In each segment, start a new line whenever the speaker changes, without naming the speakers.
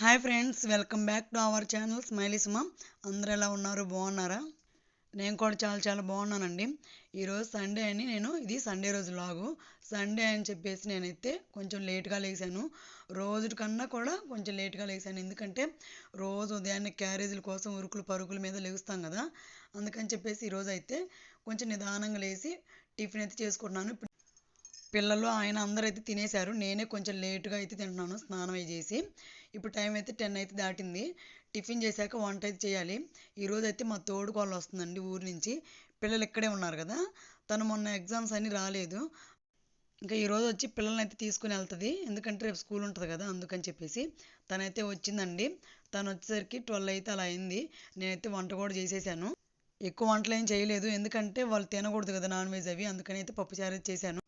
Hi friends welcome back to our channel smiley Suma అందరూ ఎలా ఉన్నారు? బాగున్నారా? నేను కూడా చాలా చాలా బాగున్నానండి. ఈరోజు సండే అని నేను ఇది సండే రోజు లాగు. సండే అని చెప్పేసి నేనైతే కొంచెం లేట్గా లేచాను రోజు కన్నా కూడా కొంచెం లేట్గా లేచాను ఎందుకంటే రోజు ఉదయాన్నే క్యారేజీల కోసం ఉరుకులు పరుగుల మీద లేస్తాం కదా. అందుకని చెప్పేసి ఈరోజు అయితే కొంచెం నిదానంగా లేచి టిఫిన్ అయితే చేసుకుంటున్నాను. పిల్లలు ఆయన అందరూ అయితే తినేశారు. నేనే కొంచెం లేటుగా అయితే తింటున్నాను స్నానం అయి చేసి. ఇప్పుడు టైం అయితే టెన్ అయితే దాటింది. టిఫిన్ చేశాక వంట అయితే చేయాలి. ఈరోజు అయితే మా తోడు కోళ్ళు వస్తుందండి ఊరి నుంచి. పిల్లలు ఇక్కడే ఉన్నారు కదా. తను మొన్న ఎగ్జామ్స్ అన్నీ రాలేదు. ఇంకా ఈరోజు వచ్చి పిల్లల్ని అయితే తీసుకుని వెళ్తుంది. ఎందుకంటే రేపు స్కూల్ ఉంటుంది కదా అందుకని చెప్పేసి తనైతే వచ్చిందండి. తను వచ్చేసరికి ట్వెల్వ్ అయితే అలా అయింది. నేనైతే వంట కూడా చేసేసాను. ఎక్కువ వంటలు ఏం చేయలేదు. ఎందుకంటే వాళ్ళు తినకూడదు కదా నాన్ వెజ్ అవి. అందుకని అయితే పప్పుచారు చేశాను.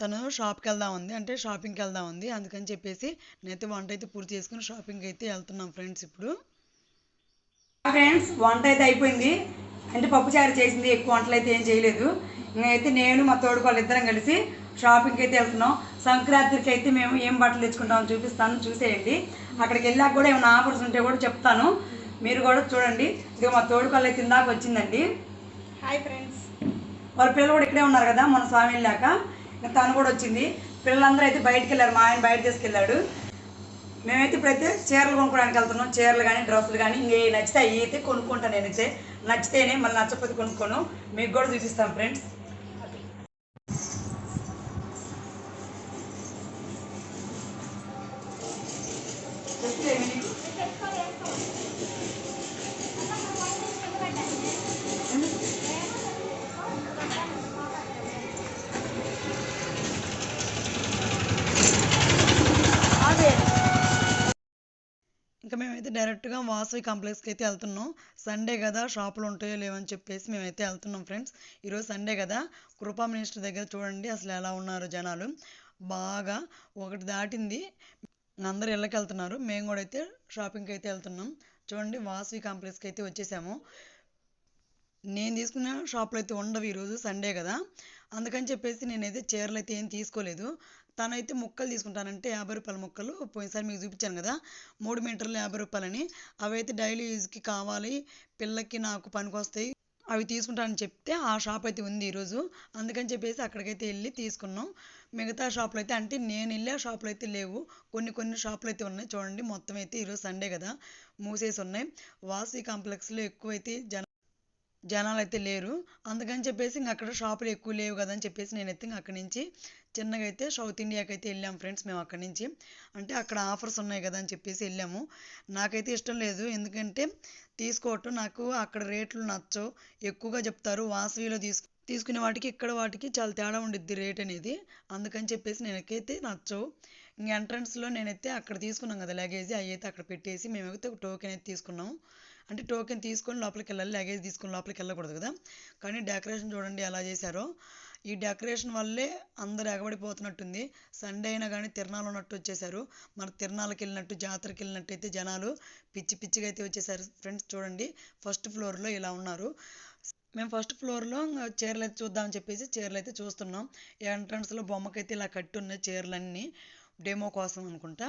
తను షాప్కి వెళ్దాం ఉంది. అంటే షాపింగ్కి వెళ్దాం ఉంది. అందుకని చెప్పేసి నేనైతే వంట అయితే పూర్తి చేసుకుని షాపింగ్కి అయితే వెళ్తున్నాం ఫ్రెండ్స్ ఇప్పుడు.
ఫ్రెండ్స్ వంట అయితే అయిపోయింది. అంటే పప్పుచారు చేసింది. ఎక్కువ వంటలు అయితే ఏం చేయలేదు. అయితే నేను మా తోడుకోళ్ళు ఇద్దరం కలిసి షాపింగ్కి అయితే వెళ్తున్నాం. సంక్రాంతికి అయితే మేము ఏం బట్టలు తెచ్చుకుంటామో చూపిస్తాను. చూసేయండి. అక్కడికి వెళ్ళాక కూడా ఏమైనా ఆఫర్స్ ఉంటే కూడా చెప్తాను. మీరు కూడా చూడండి. ఇక మా తోడుకోళ్ళు అయితే ఇందాక వచ్చిందండి. Hi friends. వాళ్ళ పిల్లలు కూడా ఇక్కడే ఉన్నారు కదా మన స్వామి వెళ్ళాక. తను కూడా వచ్చింది. పిల్లలందరూ అయితే బయటికి వెళ్ళారు. మా ఆయన బయట తీసుకెళ్ళాడు. మేమైతే ఇప్పుడైతే చీరలు కొనుక్కోవడానికి వెళ్తున్నాం. చీరలు కానీ డ్రెస్సులు కానీ ఇంకే నచ్చితే అవి అయితే కొనుక్కుంటాను నేనైతే. నచ్చితేనే మళ్ళీ నచ్చకపోతే కొనుక్కోను. మీకు కూడా చూపిస్తాను ఫ్రెండ్స్.
ఇంకా మేమైతే డైరెక్ట్గా వాసవి కాంప్లెక్స్కి అయితే వెళ్తున్నాం. సండే కదా షాపులు ఉంటాయో లేవని చెప్పేసి మేమైతే వెళ్తున్నాం ఫ్రెండ్స్. ఈరోజు సండే కదా. కృపా మినిస్టర్ దగ్గర చూడండి అసలు ఎలా ఉన్నారు జనాలు. బాగా ఒకటి దాటింది. అందరు ఇళ్ళకి వెళ్తున్నారు మేము కూడా అయితే షాపింగ్కి అయితే వెళ్తున్నాం. చూడండి వాసవి కాంప్లెక్స్కి అయితే వచ్చేసాము. నేను తీసుకున్న షాప్లో అయితే ఉండవు ఈరోజు సండే కదా. అందుకని చెప్పేసి నేనైతే చీరలు అయితే ఏం తీసుకోలేదు. తనైతే ముక్కలు తీసుకుంటానంటే యాభై రూపాయల ముక్కలు. పోయినసారి మీకు చూపించాను కదా మూడు మీటర్లు యాభై రూపాయలని. అవి అయితే డైలీ యూజ్కి కావాలి పిల్లకి నాకు పనికొస్తాయి. అవి తీసుకుంటానని చెప్తే ఆ షాప్ అయితే ఉంది ఈరోజు. అందుకని చెప్పేసి అక్కడికైతే వెళ్ళి తీసుకున్నాం. మిగతా షాపులు అయితే అంటే నేను వెళ్ళే షాపులు అయితే లేవు. కొన్ని కొన్ని షాపులు అయితే ఉన్నాయి. చూడండి మొత్తం అయితే ఈరోజు సండే కదా మూసేసి ఉన్నాయి. వాసీ కాంప్లెక్స్లో ఎక్కువైతే జన జనాలు అయితే లేరు. అందుకని చెప్పేసి ఇంక అక్కడ షాపులు ఎక్కువ లేవు కదా అని చెప్పేసి నేనైతే ఇంక అక్కడి నుంచి చిన్నగా అయితే సౌత్ ఇండియాకి అయితే వెళ్ళాం ఫ్రెండ్స్ మేము అక్కడి నుంచి. అంటే అక్కడ ఆఫర్స్ ఉన్నాయి కదా అని చెప్పేసి వెళ్ళాము. నాకైతే ఇష్టం లేదు. ఎందుకంటే తీసుకోవటం నాకు అక్కడ రేట్లు నచ్చవు. ఎక్కువగా చెప్తారు వాసవిలో తీసుకు తీసుకునే వాటికి ఇక్కడ వాటికి చాలా తేడా ఉండిద్ది రేట్ అనేది. అందుకని చెప్పేసి నేనకైతే నచ్చవు. ఇంక ఎంట్రన్స్లో నేనైతే అక్కడ తీసుకున్నాం కదా లగేజ్ అవి అయితే అక్కడ పెట్టేసి మేమైతే ఒక టోకెన్ అయితే తీసుకున్నాము అంటే టోకెన్ తీసుకొని లోపలికి వెళ్ళాలి లగేజ్ తీసుకొని లోపలికి వెళ్ళకూడదు కదా. కానీ డెకరేషన్ చూడండి ఎలా చేశారో. ఈ డెకరేషన్ వల్లే అందరు ఎగబడిపోతున్నట్టుంది. సండే అయినా కానీ తిరణాలు ఉన్నట్టు వచ్చేసారు మన తిరణాలకు వెళ్ళినట్టు జాతరకి వెళ్ళినట్టు అయితే జనాలు పిచ్చి పిచ్చిగా అయితే వచ్చేసారు ఫ్రెండ్స్ చూడండి ఫస్ట్ ఫ్లోర్లో ఇలా ఉన్నారు. మేము ఫస్ట్ ఫ్లోర్లో చీరలు అయితే చూద్దామని చెప్పేసి చీరలు అయితే చూస్తున్నాం ఎంట్రన్స్లో బొమ్మకైతే ఇలా కట్టి ఉన్నాయి చీరలన్నీ. డెమో కోసం అనుకుంటా.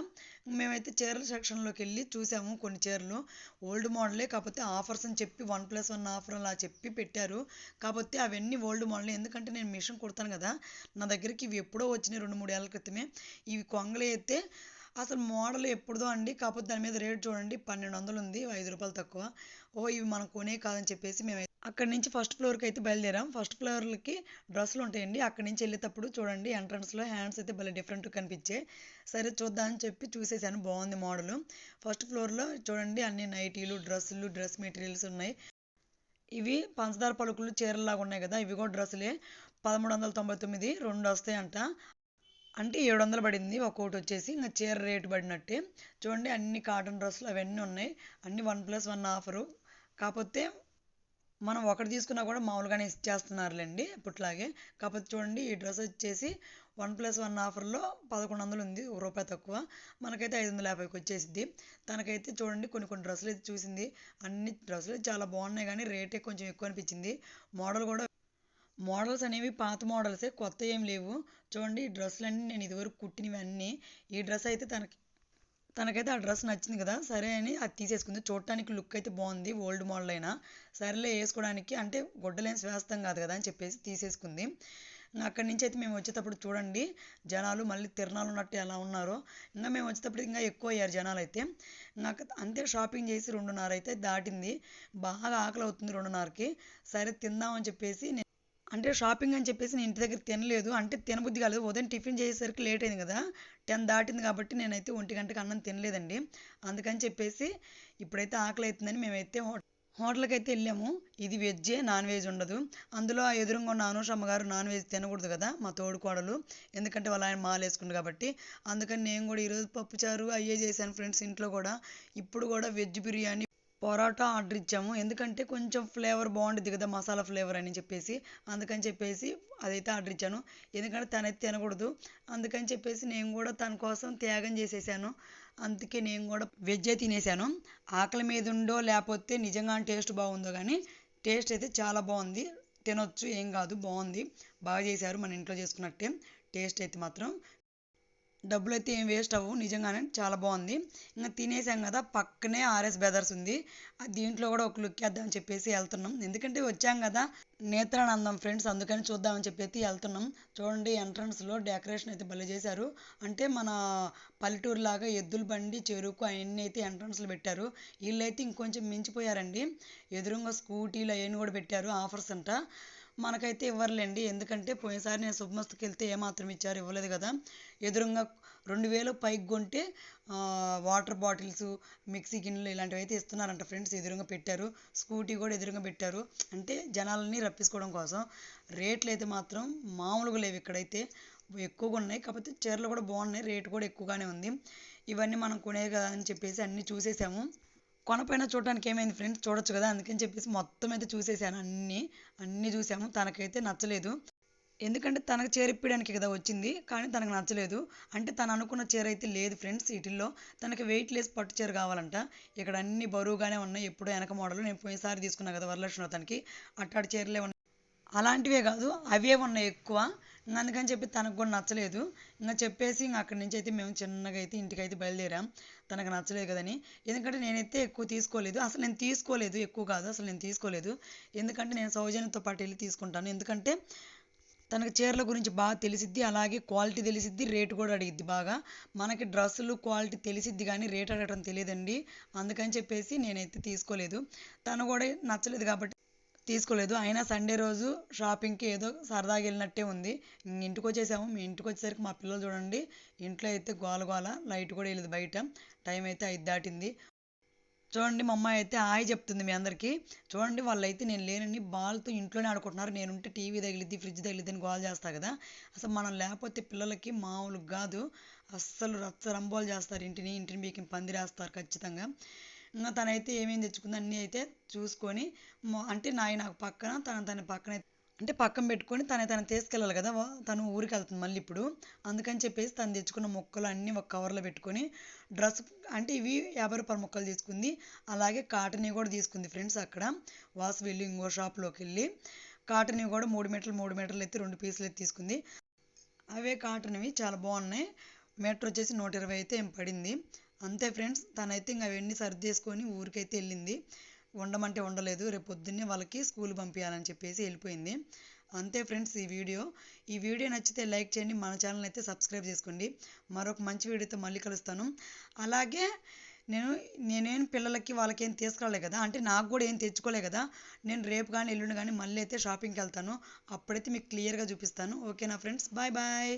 మేమైతే చీరల సెక్షన్లోకి వెళ్ళి చూసాము కొన్ని చీరలు. ఓల్డ్ మోడలే కాకపోతే ఆఫర్స్ అని చెప్పి వన్ ప్లస్ వన్ ఆఫర్ అలా చెప్పి పెట్టారు. కాకపోతే అవన్నీ ఓల్డ్ మోడలే. ఎందుకంటే నేను మిషన్ కుడతాను కదా. నా దగ్గరికి ఇవి ఎప్పుడో వచ్చినాయి రెండు మూడు ఏళ్ళ క్రితమే. ఇవి కొంగలు అయితే అసలు మోడల్ ఎప్పుడుదో అండి. కాకపోతే దాని మీద రేట్ చూడండి. పన్నెండు వందలు ఉంది. ఐదు రూపాయలు తక్కువ. ఓ ఇవి మనం కొనే కాదని చెప్పేసి మేము అక్కడి నుంచి ఫస్ట్ ఫ్లోర్కి అయితే బయలుదేరాం. ఫస్ట్ ఫ్లోర్లకి డ్రెస్సులు ఉంటాయండి. అక్కడి నుంచి వెళ్ళేటప్పుడు చూడండి ఎంట్రన్స్లో హ్యాండ్స్ అయితే భలే డిఫరెంట్ కనిపించాయి. సరే చూద్దామని చెప్పి చూసేసాను. బాగుంది మోడల్ ఫస్ట్ ఫ్లోర్లో చూడండి అన్ని నైటీలు డ్రెస్సులు డ్రెస్ మెటీరియల్స్ ఉన్నాయి. ఇవి పంచదార పలుకులు చీరలాగా ఉన్నాయి కదా. ఇవి కూడా డ్రెస్సులే పదమూడు వందల తొంభై తొమ్మిది రెండు వస్తాయంట. అంటే ఏడు వందలు పడింది. ఒక్కొక్కటి వచ్చేసి ఇంకా చీర రేటు పడినట్టే. చూడండి అన్ని కాటన్ డ్రెస్సులు అవన్నీ ఉన్నాయి. అన్ని వన్ ప్లస్ వన్ ఆఫరు. కాకపోతే మనం ఒకటి తీసుకున్నా కూడా మామూలుగానే ఇచ్చేస్తున్నారులేండి ఇప్పట్లాగే. కాకపోతే చూడండి ఈ డ్రెస్ వచ్చేసి వన్ ప్లస్ వన్ ఆఫర్లో పదకొండు వందలు ఉంది ఒక రూపాయి తక్కువ. మనకైతే ఐదు వందల యాభైకి వచ్చేసింది తనకైతే చూడండి కొన్ని కొన్ని డ్రెస్సులు అయితే చూసింది. అన్ని డ్రెస్సులు చాలా బాగున్నాయి కానీ రేటే కొంచెం ఎక్కువ అనిపించింది. మోడల్ కూడా మోడల్స్ అనేవి పాత మోడల్సే కొత్త ఏం లేవు. చూడండి ఈ డ్రెస్సులన్నీ నేను ఇదివరకు కుట్టినవి అన్నీ. ఈ డ్రెస్ అయితే తనకి తనకైతే ఆ డ్రెస్ నచ్చింది కదా సరే అని అది తీసేసుకుంది. చూడటానికి లుక్ అయితే బాగుంది ఓల్డ్ మోడల్ అయినా. సరేలే వేసుకోవడానికి అంటే గుడ్డలేని వేస్తాం కాదు కదా అని చెప్పేసి తీసేసుకుంది. అక్కడి నుంచి అయితే మేము వచ్చేటప్పుడు చూడండి జనాలు మళ్ళీ తిరణాలు ఉన్నట్టు ఎలా ఉన్నారో. ఇంకా మేము వచ్చేటప్పుడు ఇంకా ఎక్కువ అయ్యారు జనాలు అయితే. నాకు అంతే షాపింగ్ చేసి రెండున్నర అయితే దాటింది. బాగా ఆకలి అవుతుంది రెండున్నరకి. సరే తిందామని చెప్పేసి నేను అంటే షాపింగ్ అని చెప్పేసి నేను ఇంటి దగ్గర తినలేదు. అంటే తినబుద్ధి కాలేదు. ఉదయం టిఫిన్ చేసేసరికి లేట్ అయింది కదా. టెన్ దాటింది కాబట్టి నేనైతే ఒంటి గంటకి అన్నం తినలేదండి. అందుకని చెప్పేసి ఇప్పుడైతే ఆకలి అవుతుందని మేమైతే హోటల్కి అయితే వెళ్ళాము. ఇది వెజ్జే నాన్ వెజ్ ఉండదు. అందులో ఆ ఎదురుగా ఉన్న అనూషమ్మ గారు నాన్ వెజ్ తినకూడదు కదా మా తోడుకోడలు ఎందుకంటే వాళ్ళ ఆయన మాలు వేసుకుండు కాబట్టి. అందుకని నేను కూడా ఈరోజు పప్పుచారు అయ్యే చేశాను ఫ్రెండ్స్ ఇంట్లో కూడా. ఇప్పుడు కూడా వెజ్ బిర్యానీ పొరాటా ఆర్డర్ ఇచ్చాము. ఎందుకంటే కొంచెం ఫ్లేవర్ బాగుంటుంది కదా మసాలా ఫ్లేవర్ అని చెప్పేసి. అందుకని చెప్పేసి అదైతే ఆర్డర్ ఇచ్చాను. ఎందుకంటే తనైతే తినకూడదు. అందుకని చెప్పేసి నేను కూడా తన కోసం త్యాగం చేసేసాను. అందుకే నేను కూడా వెజ్జే తినేసాను. ఆకలి మీద ఉండో లేకపోతే నిజంగా టేస్ట్ బాగుందో కానీ టేస్ట్ అయితే చాలా బాగుంది. తినొచ్చు ఏం కాదు బాగుంది. బాగా చేశారు మన ఇంట్లో చేసుకున్నట్టే. టేస్ట్ అయితే మాత్రం డబ్బులు అయితే ఏం వేస్ట్ అవ్వవు నిజంగానే చాలా బాగుంది. ఇంకా తినేసాం కదా పక్కనే ఆర్ఎస్ బ్రదర్స్ ఉంది. దీంట్లో కూడా ఒక లుక్ వేద్దామని చెప్పేసి వెళ్తున్నాం. ఎందుకంటే వచ్చాం కదా నేత్రానందం ఫ్రెండ్స్ అందుకని చూద్దామని చెప్పేసి వెళ్తున్నాం. చూడండి ఎంట్రన్స్లో డెకరేషన్ అయితే భలే చేశారు. అంటే మన పల్లెటూరు లాగా ఎద్దుల బండి చెరుకు అవన్నీ అయితే ఎంట్రన్స్లో పెట్టారు. వీళ్ళైతే ఇంకొంచెం మించిపోయారండి. ఎదురుగా స్కూటీలు అవన్నీ కూడా పెట్టారు ఆఫర్స్ అంట. మనకైతే ఇవ్వరులేండి. ఎందుకంటే పోయినసారి నేను శుభమస్తుకి వెళ్తే ఏమాత్రం ఇచ్చారు ఇవ్వలేదు కదా. ఎదురుగా రెండు వేలు పైకి కొంటే వాటర్ బాటిల్స్ మిక్సీ గిన్నెలు ఇలాంటివి అయితే ఇస్తున్నారంట ఫ్రెండ్స్. ఎదురుగా పెట్టారు. స్కూటీ కూడా ఎదురుగా పెట్టారు. అంటే జనాలని రప్పించుకోవడం కోసం రేట్లు అయితే మాత్రం మామూలుగా లేవు ఇక్కడైతే. ఎక్కువగా ఉన్నాయి. కాకపోతే చీరలు కూడా బాగున్నాయి. రేటు కూడా ఎక్కువగానే ఉంది. ఇవన్నీ మనం కొనే కదా అని చెప్పేసి అన్నీ చూసేసాము. కొనపైన చూడటానికి ఏమైంది ఫ్రెండ్స్ చూడొచ్చు కదా అందుకని చెప్పేసి మొత్తం అయితే చూసేసాను అన్నీ అన్నీ చూసాము. తనకైతే నచ్చలేదు. ఎందుకంటే తనకు చీర ఇప్పడానికి కదా వచ్చింది కానీ తనకు నచ్చలేదు. అంటే తను అనుకున్న చీర అయితే లేదు ఫ్రెండ్స్ వీటిల్లో. తనకి వెయిట్ లెస్ పట్టు చీర కావాలంట. ఇక్కడ అన్ని బరువుగానే ఉన్నాయి. ఎప్పుడో వెనక మోడల్ నేను పోయినసారి తీసుకున్నా కదా వరలక్ష్మి తనకి అట్టాడి చీరలే ఉన్నాయి. అలాంటివే కాదు అవే ఉన్నాయి ఎక్కువ. అందుకని చెప్పి తనకు కూడా నచ్చలేదు. ఇంకా చెప్పేసి ఇంకా అక్కడి నుంచి అయితే మేము చిన్నగా అయితే ఇంటికి అయితే బయలుదేరాం. తనకు నచ్చలేదు కదని. ఎందుకంటే నేనైతే ఎక్కువ తీసుకోలేదు. అసలు నేను తీసుకోలేదు. ఎక్కువ కాదు. అసలు నేను తీసుకోలేదు. ఎందుకంటే నేను సౌజన్యంతో పాటు వెళ్ళి తీసుకుంటాను. ఎందుకంటే తనకు చీరల గురించి బాగా తెలిసిద్ది. అలాగే క్వాలిటీ తెలిసిద్ది. రేటు కూడా అడిగిద్ది బాగా. మనకి డ్రెస్సులు క్వాలిటీ తెలిసిద్ది కానీ రేట్ అడగటం తెలియదండి. అందుకని చెప్పేసి నేనైతే తీసుకోలేదు. తను కూడా నచ్చలేదు కాబట్టి తీసుకోలేదు. అయినా సండే రోజు షాపింగ్కి ఏదో సరదాగా వెళ్ళినట్టే ఉంది. ఇంటికి వచ్చేసాము మీ ఇంటికి వచ్చేసరికి మా పిల్లలు చూడండి. ఇంట్లో అయితే గోల గోల లైట్ కూడా వెళ్ళదు బయట. టైం అయితే ఐదు దాటింది. చూడండి మా అమ్మాయి అయితే హాయ్ చెప్తుంది మీ అందరికీ. చూడండి వాళ్ళైతే నేను లేనని బాల్తో ఇంట్లోనే ఆడుకుంటున్నారు. నేనుంటే టీవీ తగిలిద్ది ఫ్రిడ్జ్ తగిలిద్ది అని గోల్ చేస్తా కదా. అసలు మనం లేకపోతే పిల్లలకి మామూలు కాదు. అస్సలు రచ్చ రంబోలు చేస్తారు. ఇంటిని ఇంటిని బీకి పందిరేస్తారు ఖచ్చితంగా. ఇంకా తనైతే ఏమేమి తెచ్చుకుంది అన్నీ అయితే చూసుకొని అంటే నాయి నాకు పక్కన తను తన పక్కన అంటే పక్కన పెట్టుకొని తన తను తీసుకెళ్ళాలి కదా తను ఊరికి వెళ్తుంది మళ్ళీ ఇప్పుడు. అందుకని చెప్పేసి తను తెచ్చుకున్న మొక్కలు అన్నీ ఒక కవర్లో పెట్టుకొని డ్రెస్ అంటే ఇవి యాభై రూపాయల మొక్కలు తీసుకుంది. అలాగే కాటన్ కూడా తీసుకుంది ఫ్రెండ్స్ అక్కడ. వాసు వెళ్ళి ఇంకో షాప్లోకి వెళ్ళి కాటన్ కూడా మూడు మీటర్లు మూడు మీటర్లు అయితే రెండు పీసులు అయితే తీసుకుంది. అవే కాటన్వి చాలా బాగున్నాయి. మీటర్ వచ్చేసి నూట ఇరవై అయితే ఏం పడింది. అంతే ఫ్రెండ్స్ తనైతే ఇంకా అవన్నీ సర్ది చేసుకొని ఊరికైతే వెళ్ళింది. ఉండమంటే ఉండలేదు రేపు పొద్దున్నే వాళ్ళకి స్కూల్ పంపించాలని చెప్పేసి వెళ్ళిపోయింది. అంతే ఫ్రెండ్స్ ఈ వీడియో. ఈ వీడియో నచ్చితే లైక్ చేయండి మన ఛానల్ అయితే సబ్స్క్రైబ్ చేసుకోండి. మరొక మంచి వీడియోతో మళ్ళీ కలుస్తాను. అలాగే నేను నేనేం పిల్లలకి వాళ్ళకి ఏం తీసుకురాలే కదా అంటే నాకు కూడా ఏం తెచ్చుకోలే కదా నేను రేపు కానీ ఎల్లుండి కానీ మళ్ళీ అయితే షాపింగ్కి వెళ్తాను. అప్పుడైతే మీకు క్లియర్గా చూపిస్తాను. ఓకేనా ఫ్రెండ్స్? Bye bye.